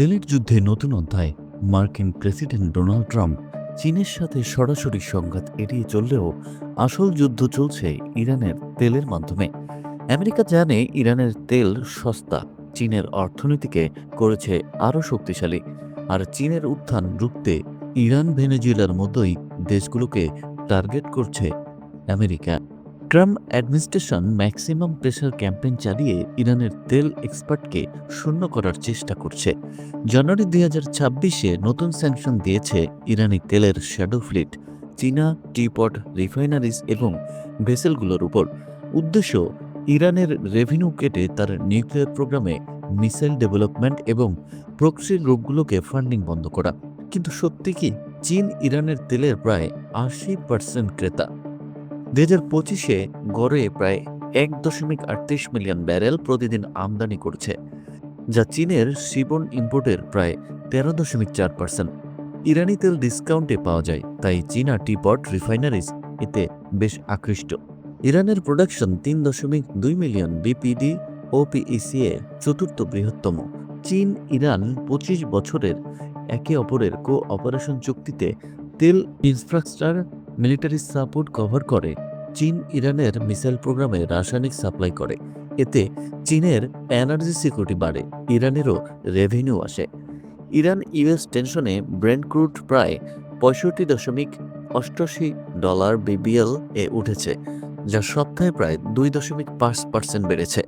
তেলের যুদ্ধে নতুন অধ্যায় মার্কিন প্রেসিডেন্ট ডোনাল্ড ট্রাম্প চীনের সাথে সরাসরি সংঘাত এড়িয়ে চললেও আসল যুদ্ধ চলছে ইরানের তেলের মাধ্যমে। আমেরিকা জানে ইরানের তেল সস্তা, চীনের অর্থনীতিকে করেছে আরও শক্তিশালী, আর চীনের উত্থান রুখতে ইরান ভেনেজুয়েলার মতোই দেশগুলোকে টার্গেট করছে America. Trump administration maximum pressure campaign চালিয়ে ইরানের তেল এক্সপার্টকে শূন্য করার চেষ্টা করছে। জানুয়ারি দুই হাজার ছাব্বিশে নতুন স্যাংশন দিয়েছে ইরানি তেলের শ্যাডো ফ্লিট, চীনা টিপট রিফাইনারিজ এবং ভেসেলগুলোর উপর। উদ্দেশ্য, ইরানের রেভিনিউ কেটে তার নিউক্লিয়ার প্রোগ্রামে মিসাইল ডেভেলপমেন্ট এবং প্রক্সির রূপগুলোকে ফান্ডিং বন্ধ করা। কিন্তু সত্যি কি, চীন ইরানের তেলের প্রায় আশি পার্সেন্ট ক্রেতা। দুই হাজার পঁচিশে গড়ে প্রায় এক দশমিক আটত্রিশ মিলিয়ন ব্যারেল প্রতিদিন আমদানি করছে, যা চীনের সিবন ইম্পোর্টের প্রায় তেরো দশমিক চার পার্সেন্ট। ইরানি তেল ডিসকাউন্টে পাওয়া যায়, তাই চীনা টিপট রিফাইনারিজ এতে বেশ আকৃষ্ট। ইরানের প্রোডাকশন তিন দশমিক দুই মিলিয়ন বিপিডি ও পিইসিএ চতুর্থ বৃহত্তম। চীন, ইরান পঁচিশ বছরের একে অপরের কো অপারেশন চুক্তিতে তেল ইনফ্রাস্ট্রাকচার, মিলিটারি সাপোর্ট কভার করে। চীন ইরানের মিসাইল প্রোগ্রামে রাসায়নিক সাপ্লাই করে। এতে চীনের এনার্জি সিকিউরিটি বাড়ে, ইরানেরও রেভিনিউ আসে। ইরান ইউএস টেনশনে ব্রেন্ড ক্রুড প্রায় পঁয়ষট্টি দশমিক অষ্টআশি ডলার বিবিএল এ উঠেছে, যা সপ্তাহে প্রায় দুই দশমিক পাঁচ পার্সেন্ট বেড়েছে।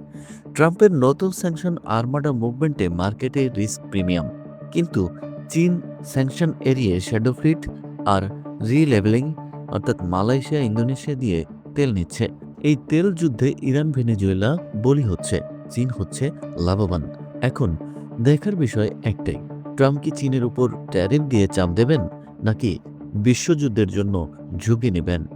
ট্রাম্পের নতুন স্যাংশন আর্মাডা মুভমেন্টে মার্কেটে রিস্ক প্রিমিয়াম। কিন্তু চীন স্যাংশন এড়িয়ে শ্যাডো ফ্লিট আর রিলেভেলিং অর্থাৎ মালয়েশিয়া, ইন্দোনেশিয়া দিয়ে তেল নিচ্ছে। এই তেল যুদ্ধে ইরান, ভেনেজুয়েলা বলি হচ্ছে, চীন হচ্ছে লাভবান। এখন দেখার বিষয় একটাই, ট্রাম্প কি চীনের উপর ট্যারিফ দিয়ে চাপ দেবেন, নাকি বিশ্বযুদ্ধের জন্য ঝুঁকি নেবেন?